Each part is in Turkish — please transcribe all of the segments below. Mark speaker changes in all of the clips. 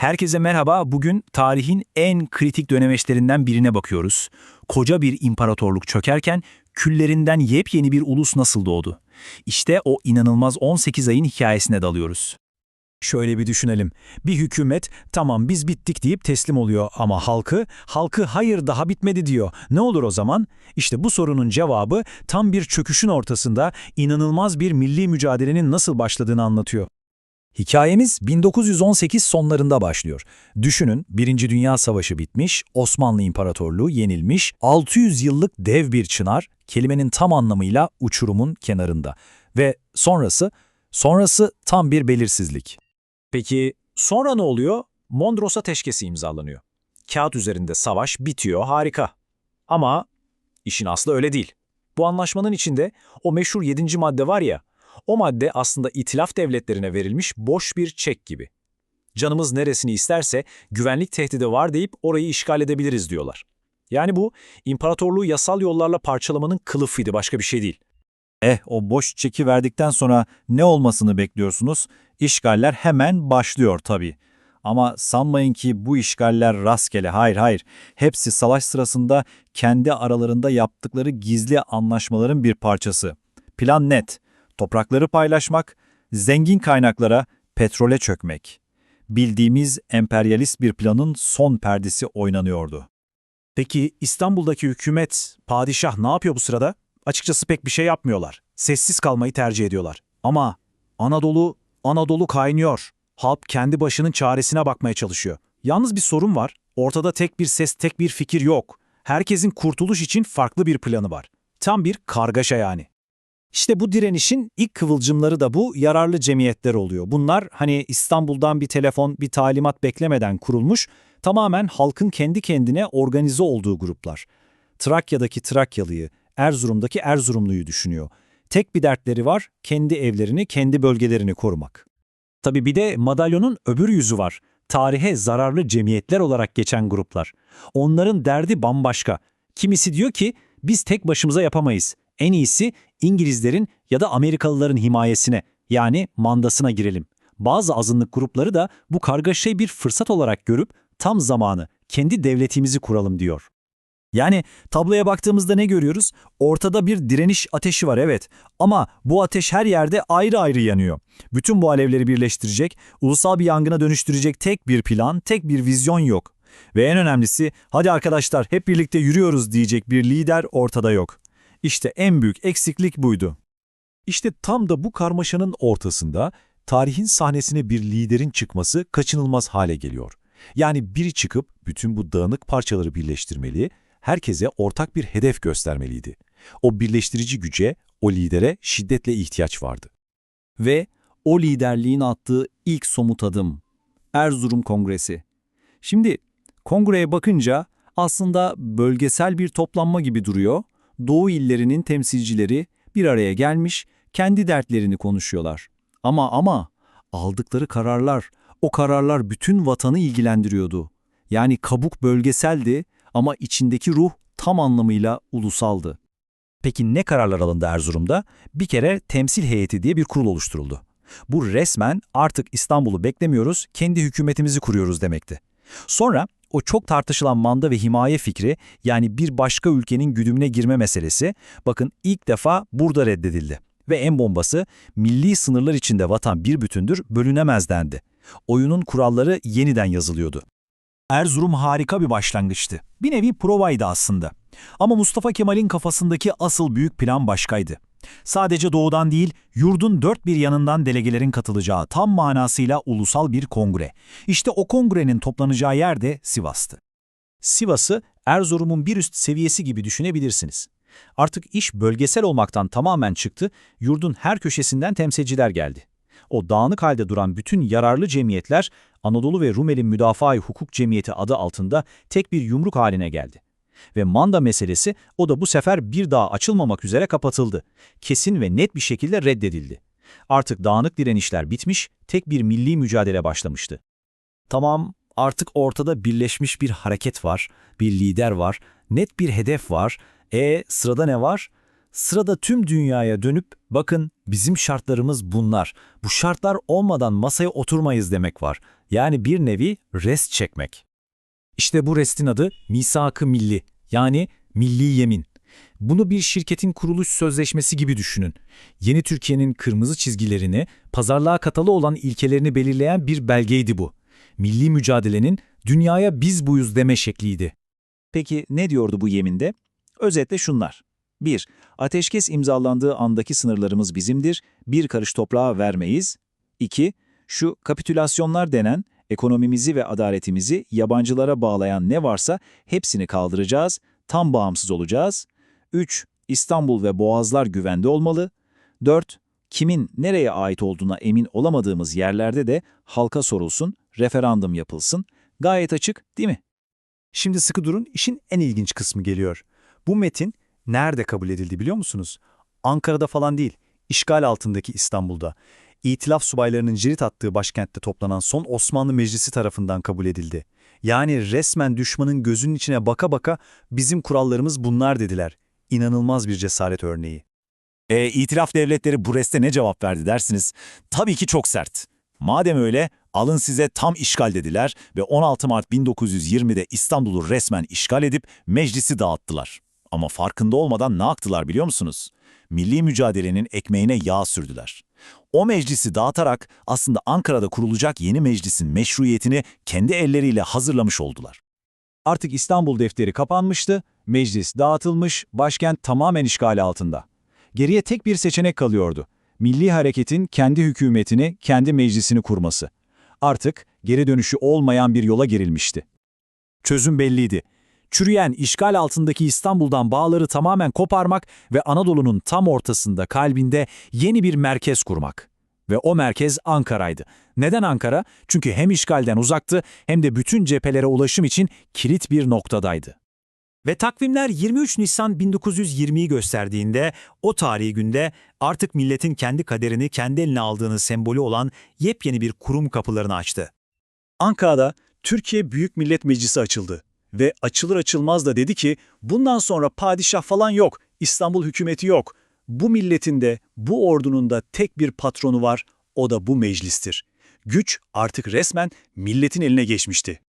Speaker 1: Herkese merhaba. Bugün tarihin en kritik dönemeçlerinden birine bakıyoruz. Koca bir imparatorluk çökerken küllerinden yepyeni bir ulus nasıl doğdu? İşte o inanılmaz 18 ayın hikayesine dalıyoruz.
Speaker 2: Şöyle bir düşünelim. Bir hükümet tamam biz bittik deyip teslim oluyor ama halkı, halkı hayır daha bitmedi diyor. Ne olur o zaman? İşte bu sorunun cevabı tam bir çöküşün ortasında inanılmaz bir milli mücadelenin nasıl başladığını anlatıyor. Hikayemiz 1918 sonlarında başlıyor. Düşünün, Birinci Dünya Savaşı bitmiş, Osmanlı İmparatorluğu yenilmiş, 600 yıllık dev bir çınar, kelimenin tam anlamıyla uçurumun kenarında. Ve sonrası, sonrası tam bir belirsizlik. Peki sonra ne oluyor? Mondros Ateşkesi imzalanıyor. Kağıt üzerinde savaş bitiyor, harika. Ama işin aslı öyle değil. Bu anlaşmanın içinde o meşhur 7. madde var ya, o madde aslında itilaf devletlerine verilmiş boş bir çek gibi. Canımız neresini isterse güvenlik tehdidi var deyip orayı işgal edebiliriz diyorlar. Yani bu imparatorluğu yasal yollarla parçalamanın kılıfıydı başka bir şey değil.
Speaker 3: Eh o boş çeki verdikten sonra ne olmasını bekliyorsunuz? İşgaller hemen başlıyor tabii. Ama sanmayın ki bu işgaller rastgele, hayır hayır. Hepsi savaş sırasında kendi aralarında yaptıkları gizli anlaşmaların bir parçası. Plan net, toprakları paylaşmak, zengin kaynaklara, petrole çökmek. Bildiğimiz emperyalist bir planın son perdesi oynanıyordu.
Speaker 2: Peki İstanbul'daki hükümet, padişah ne yapıyor bu sırada? Açıkçası pek bir şey yapmıyorlar. Sessiz kalmayı tercih ediyorlar. Ama Anadolu, Anadolu kaynıyor. Halk kendi başının çaresine bakmaya çalışıyor. Yalnız bir sorun var. Ortada tek bir ses, tek bir fikir yok. Herkesin kurtuluş için farklı bir planı var. Tam bir kargaşa yani. İşte bu direnişin ilk kıvılcımları da bu yararlı cemiyetler oluyor. Bunlar hani İstanbul'dan bir telefon, bir talimat beklemeden kurulmuş, tamamen halkın kendi kendine organize olduğu gruplar. Trakya'daki Trakyalıyı, Erzurum'daki Erzurumluyu düşünüyor. Tek bir dertleri var, kendi evlerini, kendi bölgelerini korumak. Tabii bir de madalyonun öbür yüzü var. Tarihe zararlı cemiyetler olarak geçen gruplar. Onların derdi bambaşka. Kimisi diyor ki biz tek başımıza yapamayız. En iyisi İngilizlerin ya da Amerikalıların himayesine yani mandasına girelim. Bazı azınlık grupları da bu kargaşayı bir fırsat olarak görüp tam zamanı kendi devletimizi kuralım diyor. Yani tabloya baktığımızda ne görüyoruz? Ortada bir direniş ateşi var evet ama bu ateş her yerde ayrı ayrı yanıyor. Bütün bu alevleri birleştirecek, ulusal bir yangına dönüştürecek tek bir plan, tek bir vizyon yok. Ve en önemlisi hadi arkadaşlar hep birlikte yürüyoruz diyecek bir lider ortada yok. İşte en büyük eksiklik buydu. İşte tam da bu karmaşanın ortasında tarihin sahnesine bir liderin çıkması kaçınılmaz hale geliyor. Yani biri çıkıp bütün bu dağınık parçaları birleştirmeli, herkese ortak bir hedef göstermeliydi. O birleştirici güce, o lidere şiddetle ihtiyaç vardı.
Speaker 1: Ve o liderliğin attığı ilk somut adım, Erzurum Kongresi. Şimdi kongreye bakınca aslında bölgesel bir toplanma gibi duruyor. Doğu illerinin temsilcileri bir araya gelmiş, kendi dertlerini konuşuyorlar. Ama ama aldıkları kararlar, o kararlar bütün vatanı ilgilendiriyordu. Yani kabuk bölgeseldi ama içindeki ruh tam anlamıyla ulusaldı. Peki ne kararlar alındı Erzurum'da? Bir kere temsil heyeti diye bir kurul oluşturuldu. Bu resmen artık İstanbul'u beklemiyoruz, kendi hükümetimizi kuruyoruz demekti. Sonra o çok tartışılan manda ve himaye fikri yani bir başka ülkenin güdümüne girme meselesi bakın ilk defa burada reddedildi. Ve en bombası milli sınırlar içinde vatan bir bütündür bölünemez dendi. Oyunun kuralları yeniden yazılıyordu. Erzurum harika bir başlangıçtı. Bir nevi provaydı aslında. Ama Mustafa Kemal'in kafasındaki asıl büyük plan başkaydı. Sadece doğudan değil, yurdun dört bir yanından delegelerin katılacağı tam manasıyla ulusal bir kongre. İşte o kongrenin toplanacağı yer de Sivas'tı. Sivas'ı Erzurum'un bir üst seviyesi gibi düşünebilirsiniz. Artık iş bölgesel olmaktan tamamen çıktı, yurdun her köşesinden temsilciler geldi. O dağınık halde duran bütün yararlı cemiyetler Anadolu ve Rumeli Müdafaa-i Hukuk Cemiyeti adı altında tek bir yumruk haline geldi. Ve manda meselesi o da bu sefer bir daha açılmamak üzere kapatıldı. Kesin ve net bir şekilde reddedildi. Artık dağınık direnişler bitmiş, tek bir milli mücadele başlamıştı. Tamam, artık ortada birleşmiş bir hareket var, bir lider var, net bir hedef var. E sırada ne var?
Speaker 3: Sırada tüm dünyaya dönüp bakın bizim şartlarımız bunlar. Bu şartlar olmadan masaya oturmayız demek var. Yani bir nevi rest çekmek. İşte bu restin adı misak-ı milli yani milli yemin. Bunu bir şirketin kuruluş sözleşmesi gibi düşünün. Yeni Türkiye'nin kırmızı çizgilerini, pazarlığa katalı olan ilkelerini belirleyen bir belgeydi bu. Milli mücadelenin dünyaya biz buyuz deme şekliydi.
Speaker 2: Peki ne diyordu bu yeminde? Özetle şunlar. 1. Ateşkes imzalandığı andaki sınırlarımız bizimdir, bir karış toprağa vermeyiz. 2. Şu kapitülasyonlar denen ekonomimizi ve adaletimizi yabancılara bağlayan ne varsa hepsini kaldıracağız, tam bağımsız olacağız. 3. İstanbul ve Boğazlar güvende olmalı. 4. Kimin nereye ait olduğuna emin olamadığımız yerlerde de halka sorulsun, referandum yapılsın. Gayet açık değil mi?
Speaker 4: Şimdi sıkı durun, işin en ilginç kısmı geliyor. Bu metin nerede kabul edildi biliyor musunuz? Ankara'da falan değil, işgal altındaki İstanbul'da. İtilaf subaylarının cirit attığı başkentte toplanan son Osmanlı Meclisi tarafından kabul edildi. Yani resmen düşmanın gözünün içine baka baka bizim kurallarımız bunlar dediler. İnanılmaz bir cesaret örneği.
Speaker 3: E, itiraf devletleri bu reste ne cevap verdi dersiniz? Tabii ki çok sert. Madem öyle, alın size tam işgal dediler ve 16 Mart 1920'de İstanbul'u resmen işgal edip meclisi dağıttılar. Ama farkında olmadan ne yaptılar biliyor musunuz? Milli mücadelenin ekmeğine yağ sürdüler. O meclisi dağıtarak aslında Ankara'da kurulacak yeni meclisin meşruiyetini kendi elleriyle hazırlamış oldular.
Speaker 4: Artık İstanbul defteri kapanmıştı, meclis dağıtılmış, başkent tamamen işgal altında. Geriye tek bir seçenek kalıyordu. Milli hareketin kendi hükümetini, kendi meclisini kurması. Artık geri dönüşü olmayan bir yola girilmişti. Çözüm belliydi. Çürüyen, işgal altındaki İstanbul'dan bağları tamamen koparmak ve Anadolu'nun tam ortasında, kalbinde yeni bir merkez kurmak. Ve o merkez Ankara'ydı. Neden Ankara? Çünkü hem işgalden uzaktı hem de bütün cephelere ulaşım için kilit bir noktadaydı.
Speaker 5: Ve takvimler 23 Nisan 1920'yi gösterdiğinde o tarihi günde artık milletin kendi kaderini kendi eline aldığını sembolü olan yepyeni bir kurum kapılarını açtı.
Speaker 4: Ankara'da Türkiye Büyük Millet Meclisi açıldı ve açılır açılmaz da dedi ki bundan sonra padişah falan yok, İstanbul hükümeti yok. Bu milletin de bu ordunun da tek bir patronu var, o da bu meclistir. Güç artık resmen milletin eline geçmişti.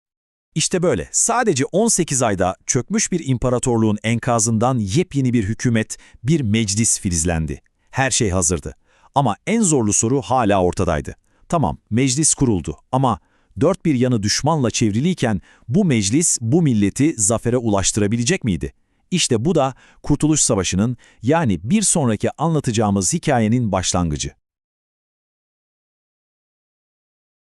Speaker 3: İşte böyle sadece 18 ayda çökmüş bir imparatorluğun enkazından yepyeni bir hükümet, bir meclis filizlendi. Her şey hazırdı. Ama en zorlu soru hala ortadaydı. Tamam, meclis kuruldu ama dört bir yanı düşmanla çevriliyken bu meclis bu milleti zafere ulaştırabilecek miydi? İşte bu da Kurtuluş Savaşı'nın yani bir sonraki anlatacağımız hikayenin başlangıcı.